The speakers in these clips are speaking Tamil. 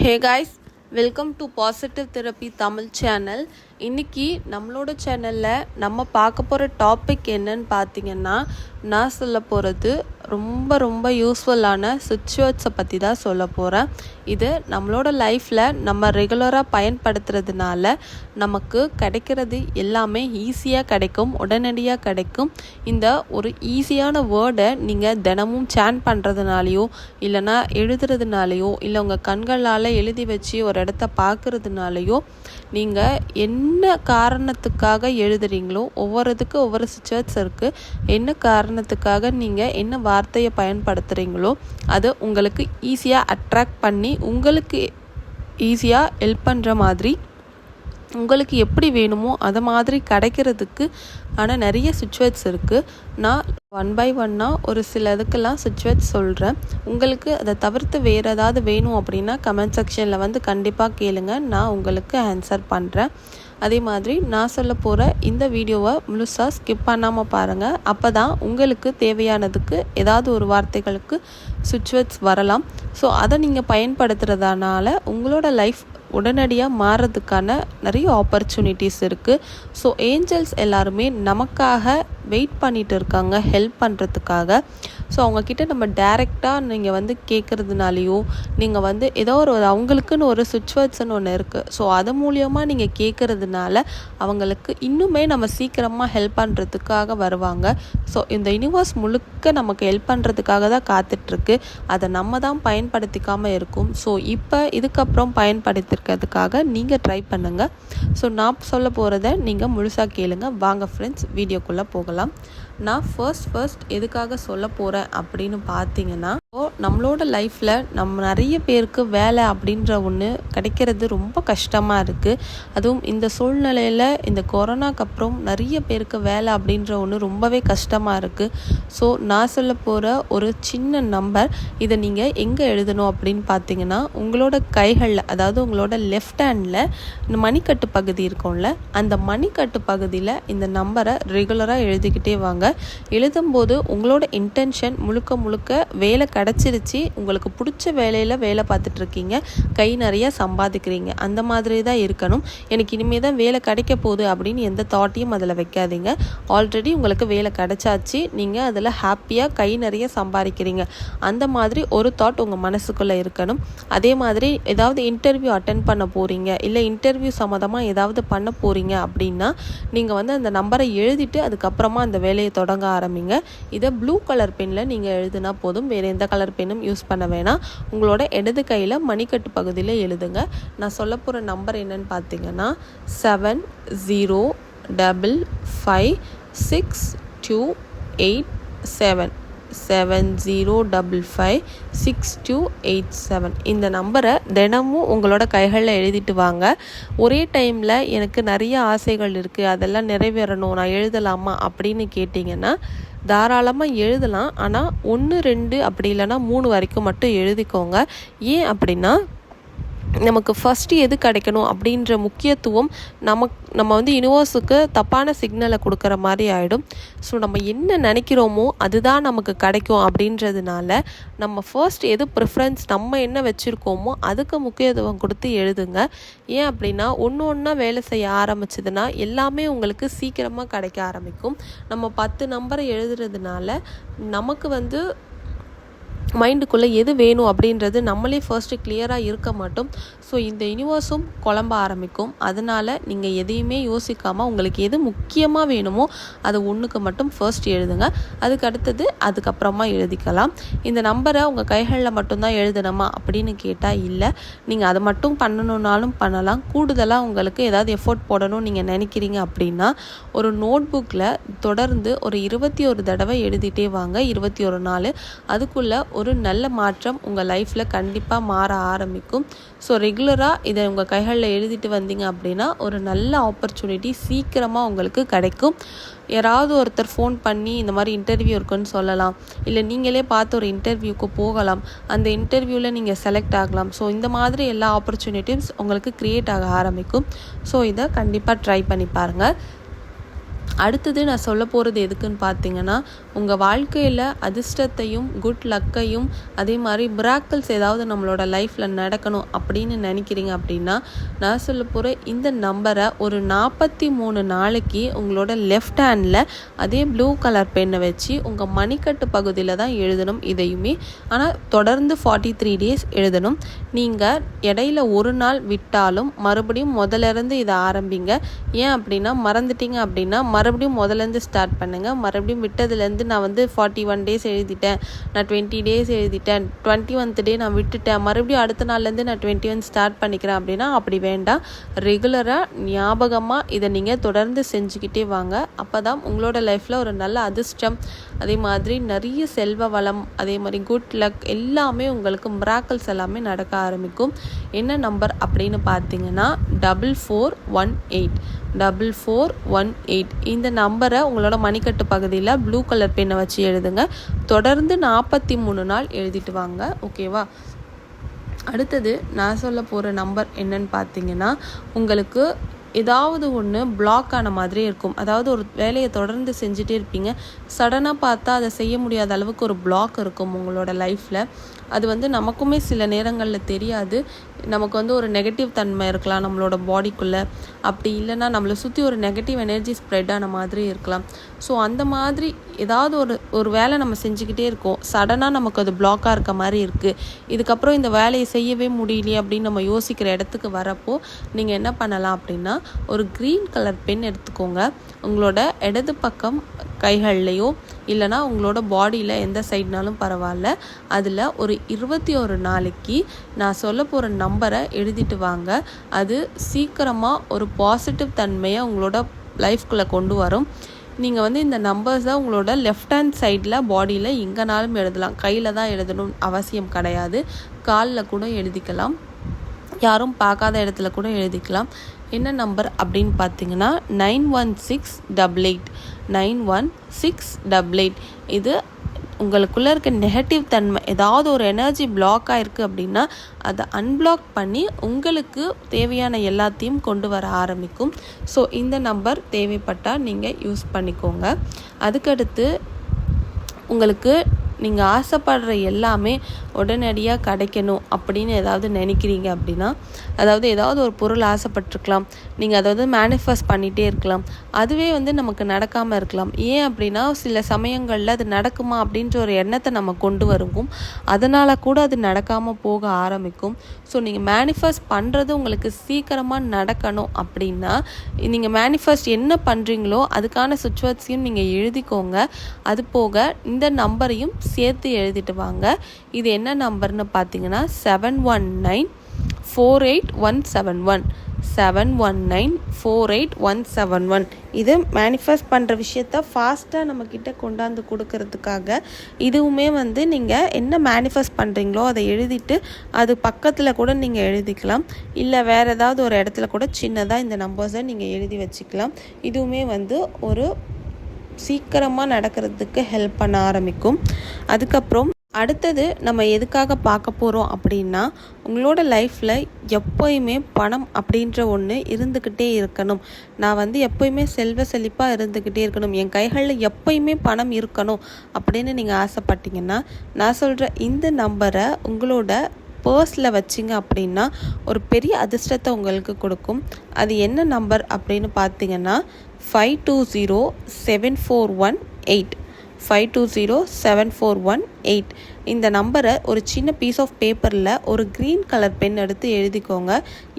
Hey guys, welcome to Positive Therapy Tamil channel. இன்னைக்கு நம்மளோட சேனலில் நம்ம பார்க்க போகிற டாபிக் என்னன்னு பார்த்தீங்கன்னா நான் சொல்ல போகிறது ரொம்ப ரொம்ப யூஸ்ஃபுல்லான சுச்சுவேட்ஸை பற்றி தான் சொல்ல போகிறேன் இது நம்மளோட லைஃப்பில் நம்ம ரெகுலராக பயன்படுத்துறதுனால நமக்கு கிடைக்கிறது எல்லாமே ஈஸியாக கிடைக்கும் உடனடியாக கிடைக்கும். இந்த ஒரு ஈஸியான வேர்டை நீங்கள் தினமும் சேன் பண்ணுறதுனாலையோ இல்லைனா எழுதுறதுனாலையோ இல்லை உங்கள் கண்களால் எழுதி வச்சு ஒரு இடத்த பார்க்குறதுனாலையோ நீங்கள் என்ன என்ன காரணத்துக்காக எழுதுறீங்களோ ஒவ்வொருத்துக்கு ஒவ்வொரு சுச்சுவேட்ஸ் இருக்குது என்ன காரணத்துக்காக நீங்கள் என்ன வார்த்தையை பயன்படுத்துகிறீங்களோ அது உங்களுக்கு ஈஸியாக அட்ராக்ட் பண்ணி உங்களுக்கு ஈஸியாக ஹெல்ப் பண்ணுற மாதிரி உங்களுக்கு எப்படி வேணுமோ அதை மாதிரி கிடைக்கிறதுக்கு ஆனால் நிறைய சுச்சுவேட்ஸ் இருக்குது நான் ஒன் பை ஒன்னாக ஒரு சில இதுக்கெல்லாம் சுச்சுவேட்ஸ் சொல்கிறேன் உங்களுக்கு அதை தவிர்த்து வேறு ஏதாவது வேணும் அப்படின்னா கமெண்ட் செக்ஷனில் வந்து கண்டிப்பாக கேளுங்க. நான் உங்களுக்கு ஆன்சர் பண்ணுறேன் அதே மாதிரி நான் சொல்ல போகிற இந்த வீடியோவை முழுசாக ஸ்கிப் பண்ணாமல் பாருங்கள் அப்போ தான் உங்களுக்கு தேவையானதுக்கு ஏதாவது ஒரு வார்த்தைகளுக்கு சுச்சுவேட்ஸ் வரலாம். ஸோ அதை நீங்கள் பயன்படுத்துகிறதுனால உங்களோட லைஃப் உடனடியாக மாறுறதுக்கான நிறைய ஆப்பர்ச்சுனிட்டிஸ் இருக்குது ஸோ ஏஞ்சல்ஸ் எல்லாருமே நமக்காக வெயிட் பண்ணிட்டு இருக்காங்க ஹெல்ப் பண்ணுறதுக்காக ஸோ அவங்கக்கிட்ட நம்ம டைரெக்டாக நீங்கள் வந்து கேட்குறதுனாலையோ நீங்கள் வந்து ஏதோ ஒரு அவங்களுக்குன்னு ஒரு சுச்சுவேஷன் ஒன்று இருக்குது ஸோ அது மூலியமாக நீங்கள் கேட்குறதுனால அவங்களுக்கு இன்னுமே நம்ம சீக்கிரமாக ஹெல்ப் பண்ணுறதுக்காக வருவாங்க. ஸோ இந்த யூனிவர்ஸ் முழுக்க நமக்கு ஹெல்ப் பண்ணுறதுக்காக தான் காத்துட்ருக்கு அதை நம்ம தான் பயன்படுத்திக்காமல் இருக்கும். ஸோ இப்போ இதுக்கப்புறம் பயன்படுத்திருக்கிறதுக்காக நீங்கள் ட்ரை பண்ணுங்கள் ஸோ நான் சொல்ல போகிறத நீங்கள் முழுசாக கேளுங்க. வாங்க ஃப்ரெண்ட்ஸ் வீடியோக்குள்ளே போகலாம். நான் ஃபர்ஸ்ட் ஃபர்ஸ்ட் எதுக்காக சொல்ல போகிறேன் அப்படின்னு பார்த்தீங்கன்னா இப்போது நம்மளோட லைஃப்பில் நம்ம நிறைய பேருக்கு வேலை அப்படின்ற ஒன்று கிடைக்கிறது ரொம்ப கஷ்டமாக இருக்குது அதுவும் இந்த சூழ்நிலையில் இந்த கொரோனாக்கு அப்புறம் நிறைய பேருக்கு வேலை அப்படின்ற ஒன்று ரொம்பவே கஷ்டமாக இருக்குது ஸோ நான் சொல்ல போகிற ஒரு சின்ன நம்பர் இதை நீங்கள் எங்கே எழுதணும் அப்படின்னு பார்த்தீங்கன்னா உங்களோட கைகளில் அதாவது உங்களோட லெஃப்ட் ஹேண்டில் இந்த மணிக்கட்டு பகுதி இருக்கும்ல அந்த மணிக்கட்டு பகுதியில் இந்த நம்பரை ரெகுலராக எழுதிக்கிட்டே வாங்க. எழுதும்போது உங்களோட இன்டென்ஷன் முழுக்க முழுக்க வேலை கிடச்சிருச்சு. உங்களுக்கு பிடிச்ச வேலையில் வேலை பார்த்துட்ருக்கீங்க. கை நிறையா சம்பாதிக்கிறீங்க. அந்த மாதிரி தான் இருக்கணும். எனக்கு இனிமேல் தான் வேலை கிடைக்க போகுது அப்படின்னு எந்த தாட்டையும் அதில் வைக்காதீங்க. ஆல்ரெடி உங்களுக்கு வேலை கிடைச்சாச்சு. நீங்கள் அதில் ஹாப்பியாக கை நிறைய சம்பாதிக்கிறீங்க. அந்த மாதிரி ஒரு தாட் உங்கள் மனசுக்குள்ளே இருக்கணும். அதே மாதிரி ஏதாவது இன்டர்வியூ அட்டன் பண்ண போகிறீங்க இல்லை இன்டர்வியூ சம்மந்தமாக ஏதாவது பண்ண போகிறீங்க அப்படின்னா நீங்கள் வந்து அந்த நம்பரை எழுதிட்டு அதுக்கப்புறமா அந்த வேலையை தொடங்க ஆரம்பிங்க. இதை ப்ளூ கலர் பெனில் நீங்கள் எழுதுனா போதும். வேறு எந்த கலர் பென்னும் யூஸ் பண்ண வேணாம். உங்களோட இடது கையில் மணிக்கட்டு பகுதியில் எழுதுங்க. நான் சொல்ல போகிற நம்பர் என்னன்னு பார்த்தீங்கன்னா seven zero double five six two eight seven seven zero double five six two eight seven இந்த நம்பரை தினமும் உங்களோட கைகளில் எழுதிட்டு வாங்க. ஒரே டைமில் எனக்கு நிறைய ஆசைகள் இருக்குது அதெல்லாம் நிறைவேறணும். நான் எழுதலாமா அப்படின்னு கேட்டிங்கன்னா தாராளமாக எழுதலாம். ஆனால் ஒன்று ரெண்டு அப்படி இல்லைன்னா மூணு வரைக்கும் மட்டும் எழுதிக்கோங்க. ஏன் அப்படின்னா நமக்கு ஃபஸ்ட்டு எது கிடைக்கணும் அப்படின்ற முக்கியத்துவம் நமக் நம்ம வந்து யூனிவர்ஸுக்கு தப்பான சிக்னலை கொடுக்குற மாதிரி ஆகிடும் ஸோ நம்ம என்ன நினைக்கிறோமோ அதுதான் நமக்கு கிடைக்கும் அப்படின்றதுனால நம்ம ஃபர்ஸ்ட் எது ப்ரிஃபரன்ஸ் நம்ம என்ன வச்சுருக்கோமோ அதுக்கு முக்கியத்துவம் கொடுத்து எழுதுங்க. ஏன் அப்படின்னா ஒன்று ஒன்றா வேலை செய்ய ஆரம்பிச்சதுன்னா எல்லாமே உங்களுக்கு சீக்கிரமாக கிடைக்க ஆரம்பிக்கும். நம்ம பத்து நம்பரை எழுதுறதுனால நமக்கு வந்து மைண்டுக்குள்ளே எது வேணும் அப்படின்றது நம்மளே ஃபர்ஸ்ட்டு கிளியராக இருக்க மாட்டோம். ஸோ இந்த யூனிவர்ஸும் குழம்ப ஆரம்பிக்கும். அதனால் நீங்கள் எதையுமே யோசிக்காமல் உங்களுக்கு எது முக்கியமாக வேணுமோ அதை ஒன்றுக்கு மட்டும் ஃபர்ஸ்ட் எழுதுங்க. அதுக்கு அடுத்தது அதுக்கப்புறமா எழுதிக்கலாம். இந்த நம்பரை உங்கள் கைகளில் மட்டும்தான் எழுதணுமா அப்படின்னு கேட்டால் இல்லை. நீங்கள் அதை மட்டும் பண்ணணுன்னாலும் பண்ணலாம். கூடுதலாக உங்களுக்கு ஏதாவது எஃபோர்ட் போடணும் நீங்கள் நினைக்கிறீங்க அப்படின்னா ஒரு நோட் புக்கில் தொடர்ந்து ஒரு இருபத்தி ஒரு தடவை எழுதிட்டே வாங்க. இருபத்தி ஒரு நாள் அதுக்குள்ளே ஒரு நல்ல மாற்றம் உங்கள் லைஃப்பில் கண்டிப்பாக மாற ஆரம்பிக்கும். ஸோ ரெகுலராக இதை உங்கள் கைகளில் எழுதிட்டு வந்தீங்க அப்படின்னா ஒரு நல்ல ஆப்பர்ச்சுனிட்டி சீக்கிரமாக உங்களுக்கு கிடைக்கும். யாராவது ஒருத்தர் ஃபோன் பண்ணி இந்த மாதிரி இன்டர்வியூ இருக்குன்னு சொல்லலாம். இல்லை நீங்களே பார்த்து ஒரு இன்டர்வியூக்கு போகலாம். அந்த இன்டர்வியூவில் நீங்கள் செலக்ட் ஆகலாம். ஸோ இந்த மாதிரி எல்லா ஆப்பர்ச்சுனிட்டிஸ் உங்களுக்கு க்ரியேட் ஆக ஆரம்பிக்கும். ஸோ இதை கண்டிப்பாக ட்ரை பண்ணி பாருங்கள் அடுத்தது நான் சொல்ல போகிறது எதுக்குன்னு பார்த்தீங்கன்னா உங்கள் வாழ்க்கையில் அதிர்ஷ்டத்தையும் குட் லக்கையும் அதே மாதிரி மிராக்கிள்ஸ் ஏதாவது நம்மளோட லைஃப்பில் நடக்கணும் அப்படின்னு நினைக்கிறீங்க அப்படின்னா நான் சொல்ல போகிற இந்த நம்பரை ஒரு நாற்பத்தி மூணு நாளைக்கு உங்களோட லெஃப்ட் ஹேண்டில் அதே ப்ளூ கலர் பெண்ணை வச்சு உங்கள் மணிக்கட்டு பகுதியில் தான் எழுதணும் இதையுமே. ஆனால் தொடர்ந்து ஃபார்ட்டி த்ரீ டேஸ் எழுதணும். நீங்கள் இடையில ஒரு நாள் விட்டாலும் மறுபடியும் முதல்ல இருந்து இதை ஆரம்பிங்க. ஏன் அப்படின்னா மறந்துட்டீங்க அப்படின்னா மறுபடியும் முதலேருந்து ஸ்டார்ட் பண்ணுங்கள் மறுபடியும் விட்டதுலேருந்து நான் வந்து ஃபார்ட்டி ஒன் டேஸ் எழுதிட்டேன். நான் டுவெண்ட்டி டேஸ் எழுதிட்டேன். டுவெண்ட்டி ஒன்த் டே நான் விட்டுட்டேன். மறுபடியும் அடுத்த நாள்லேருந்து நான் டுவெண்ட்டி ஒன் ஸ்டார்ட் பண்ணிக்கிறேன் அப்படின்னா அப்படி வேண்டாம். ரெகுலராக ஞாபகமாக இதை நீங்கள் தொடர்ந்து செஞ்சுக்கிட்டே வாங்க. அப்போ தான் உங்களோட லைஃப்பில் ஒரு நல்ல அதிர்ஷ்டம். அதே மாதிரி நிறைய செல்வ வளம் அதே மாதிரி குட் லக் எல்லாமே உங்களுக்கு மிராக்கல்ஸ் எல்லாமே நடக்க ஆரம்பிக்கும். என்ன நம்பர் அப்படின்னு பார்த்தீங்கன்னா double four one eight double four one eight. இந்த நம்பரை உங்களோட மணிக்கட்டு பகுதியில் ப்ளூ கலர் பெண்ணை வச்சு எழுதுங்க. தொடர்ந்து நாற்பத்தி மூணு நாள் எழுதிட்டு வாங்க ஓகேவா? அடுத்தது நான் சொல்ல போகிற நம்பர் என்னன்னு பார்த்தீங்கன்னா உங்களுக்கு ஏதாவது ஒன்று பிளாக் ஆன மாதிரி இருக்கும். அதாவது ஒரு வேலையை தொடர்ந்து செஞ்சுட்டே இருப்பீங்க. சடனாக பார்த்தா அதை செய்ய முடியாத அளவுக்கு ஒரு பிளாக் இருக்கும் உங்களோட லைஃப்பில் அது வந்து நமக்குமே சில நேரங்களில் தெரியாது. நமக்கு வந்து ஒரு நெகட்டிவ் தன்மை இருக்கலாம் நம்மளோட பாடிக்குள்ளே அப்படி இல்லைன்னா நம்மளை சுற்றி ஒரு நெகட்டிவ் எனர்ஜி ஸ்ப்ரெட் ஆன மாதிரி இருக்கலாம். ஸோ அந்த மாதிரி ஏதாவது ஒரு ஒரு வேலை நம்ம செஞ்சுக்கிட்டே இருக்கோம். சடனாக நமக்கு அது பிளாக்காக இருக்க மாதிரி இருக்குது இதுக்கப்புறம் இந்த வேலையை செய்யவே முடியலையே அப்படின்னு நம்ம யோசிக்கிற இடத்துக்கு வரப்போ நீங்கள் என்ன பண்ணலாம் அப்படின்னா ஒரு க்ரீன் கலர் பென் எடுத்துக்கோங்க. உங்களோட இடது பக்கம் கைகள்லையோ இல்லைனா உங்களோட பாடியில் எந்த சைட்னாலும் பரவாயில்ல. அதில் ஒரு இருபத்தி ஒரு நாளைக்கு நான் சொல்ல போகிற நம்பரை எழுதிட்டு வாங்க. அது சீக்கிரமாக ஒரு பாசிட்டிவ் தன்மையை உங்களோட லைஃப்குள்ளே கொண்டு வரும். நீங்கள் வந்து இந்த நம்பர்ஸை உங்களோட லெஃப்ட் ஹேண்ட் சைடில் பாடியில் எங்கேனாலும் எழுதலாம். கையில் தான் எழுதணும் அவசியம் கிடையாது. காலில் கூட எழுதிக்கலாம். யாரும் பார்க்காத இடத்துல கூட எழுதிக்கலாம். என்ன நம்பர் அப்படின்னு பார்த்தீங்கன்னா nine one six double eight nine one six double eight. இது உங்களுக்குள்ளே இருக்க நெகட்டிவ் தன்மை ஏதாவது ஒரு எனர்ஜி பிளாக் ஆகிருக்கு அப்படின்னா அதை அன்பிளாக் பண்ணி உங்களுக்கு தேவையான எல்லாத்தையும் கொண்டு வர ஆரம்பிக்கும். ஸோ இந்த நம்பர் தேவைப்பட்டால் நீங்கள் யூஸ் பண்ணிக்கோங்க. அதுக்கடுத்து உங்களுக்கு நீங்கள் ஆசைப்படுற எல்லாமே உடனடியாக கிடைக்கணும் அப்படின்னு ஏதாவது நினைக்கிறீங்க அப்படின்னா அதாவது ஏதாவது ஒரு பொருள் ஆசைப்பட்டிருக்கலாம். நீங்கள் அதை வந்து மேனிஃபெஸ்ட் பண்ணிகிட்டே இருக்கலாம். அதுவே வந்து நமக்கு நடக்காமல் இருக்கலாம். ஏன் அப்படின்னா சில சமயங்களில் அது நடக்குமா அப்படின்ற ஒரு எண்ணத்தை நம்ம கொண்டு வருவோம். அதனால் கூட அது நடக்காமல் போக ஆரம்பிக்கும். ஸோ நீங்கள் மேனிஃபெஸ்ட் பண்ணுறது உங்களுக்கு சீக்கிரமாக நடக்கணும் அப்படின்னா நீங்கள் மேனிஃபெஸ்ட் என்ன பண்ணுறீங்களோ அதுக்கான சுச்சுவேஷனையும் நீங்கள் எழுதிக்கோங்க. அது போக இந்த நம்பரையும் சேர்த்து எழுதிட்டு வாங்க. இது என்ன நம்பர்னு பார்த்தீங்கன்னா seven one nine four eight one seven one seven one nine four eight one seven one இது மேனிஃபெஸ்ட் பண்ணுற விஷயத்த ஃபாஸ்ட்டாக நம்மக்கிட்ட கொண்டாந்து கொடுக்கறதுக்காக இதுவுமே வந்து நீங்கள் என்ன மேனிஃபெஸ்ட் பண்ணுறீங்களோ அதை எழுதிட்டு அது பக்கத்தில் கூட நீங்கள் எழுதிக்கலாம். இல்லை வேறு ஏதாவது ஒரு இடத்துல கூட சின்னதாக இந்த நம்பர்ஸை நீங்கள் எழுதி வச்சுக்கலாம். இதுவுமே வந்து ஒரு சீக்கிரமாக நடக்கிறதுக்கு ஹெல்ப் பண்ண ஆரம்பிக்கும். அதுக்கப்புறம் அடுத்தது நம்ம எதுக்காக பார்க்க போகிறோம் அப்படின்னா உங்களோட லைஃப்பில் எப்போயுமே பணம் அப்படின்ற ஒன்று இருந்துக்கிட்டே இருக்கணும். நான் வந்து எப்போயுமே செல்வ செழிப்பாக இருந்துக்கிட்டே இருக்கணும். என் கைகளில் எப்போயுமே பணம் இருக்கணும் அப்படின்னு நீங்கள் ஆசைப்பட்டீங்கன்னா நான் சொல்கிற இந்த நம்பரை உங்களோட பர்ஸில் வச்சிங்க அப்படின்னா ஒரு பெரிய அதிர்ஷ்டத்தை உங்களுக்கு கொடுக்கும். அது என்ன நம்பர் அப்படின்னு பார்த்தீங்கன்னா five two zero seven four one eight five two zero seven four one eight இந்த நம்பரை ஒரு சின்ன பீஸ் ஆஃப் பேப்பரில் ஒரு க்ரீன் கலர் பென் எடுத்து எழுதிக்கோங்க.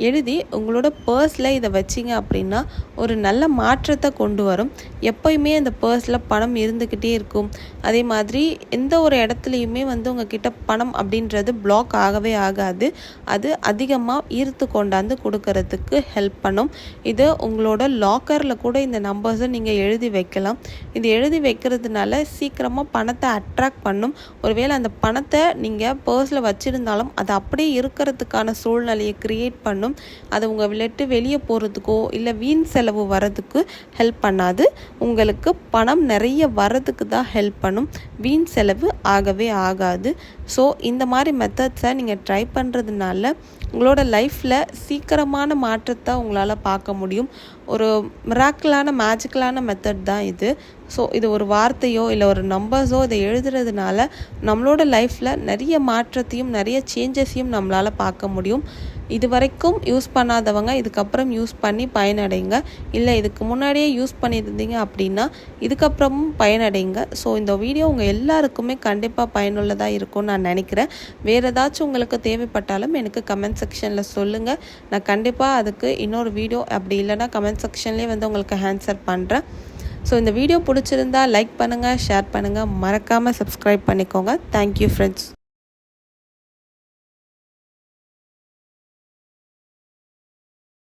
எழுதி உங்களோட பர்ஸில் இதை வச்சிங்க அப்படின்னா ஒரு நல்ல மாற்றத்தை கொண்டு வரும். எப்போயுமே அந்த பர்ஸில் பணம் இருந்துக்கிட்டே இருக்கும். அதே மாதிரி எந்த ஒரு இடத்துலையுமே வந்து உங்ககிட்ட பணம் அப்படின்றது பிளாக் ஆகவே ஆகாது. அது அதிகமாக ஈர்த்து கொண்டாந்து கொடுக்கறதுக்கு ஹெல்ப் பண்ணும். இது உங்களோட லாக்கரில் கூட இந்த நம்பர்ஸை நீங்கள் எழுதி வைக்கலாம். இது எழுதி வைக்கிறதுனால சீக்கிரமாக பணத்தை அட்ராக்ட் பண்ணும். ஒருவேளை அந்த பணத்தை நீங்கள் பர்ஸில் வச்சுருந்தாலும் அது அப்படியே இருக்கிறதுக்கான சூழ்நிலையை க்ரியேட் பண்ணும். அது உங்கள் விட்டு வெளியே போகிறதுக்கோ இல்லை வீண் செலவு வரதுக்கு ஹெல்ப் பண்ணாது. உங்களுக்கு பணம் நிறைய வரதுக்கு தான் ஹெல்ப் பண்ணும். வீண் செலவு ஆகவே ஆகாது. ஸோ இந்த மாதிரி மெத்தட்ஸை நீங்கள் ட்ரை பண்ணுறதுனால உங்களோட லைஃப்பில் சீக்கிரமான மாற்றத்தை உங்களால் பார்க்க முடியும். ஒரு மிராக்கிளான மேஜிக்கலான மெத்தட் தான் இது. ஸோ இது ஒரு வார்த்தையோ இல்லை ஒரு நம்பர்ஸோ இதை எழுதுறதுனால நம்மளோட லைஃப்பில் நிறைய மாற்றத்தையும் நிறைய சேஞ்சஸையும் நம்மளால் பார்க்க முடியும். இது வரைக்கும் யூஸ் பண்ணாதவங்க இதுக்கப்புறம் யூஸ் பண்ணி பயனடைங்க. இல்லை இதுக்கு முன்னாடியே யூஸ் பண்ணியிருந்தீங்க அப்படின்னா இதுக்கப்புறமும் பயனடைங்க. ஸோ இந்த வீடியோ உங்கள் எல்லாருக்குமே கண்டிப்பாக பயனுள்ளதாக இருக்கும்னு நான் நினைக்கிறேன். வேறு ஏதாச்சும் உங்களுக்கு தேவைப்பட்டாலும் எனக்கு கமெண்ட் செக்ஷனில் சொல்லுங்கள் நான் கண்டிப்பாக அதுக்கு இன்னொரு வீடியோ அப்படி இல்லைனா கமெண்ட் செக்ஷன்லேயே வந்து உங்களுக்கு ஆன்சர் பண்ணுறேன் ஸோ இந்த வீடியோ பிடிச்சிருந்தா லைக் பண்ணுங்கள் ஷேர் பண்ணுங்கள் மறக்காமல் சப்ஸ்கிரைப் பண்ணிக்கோங்க. Thank you friends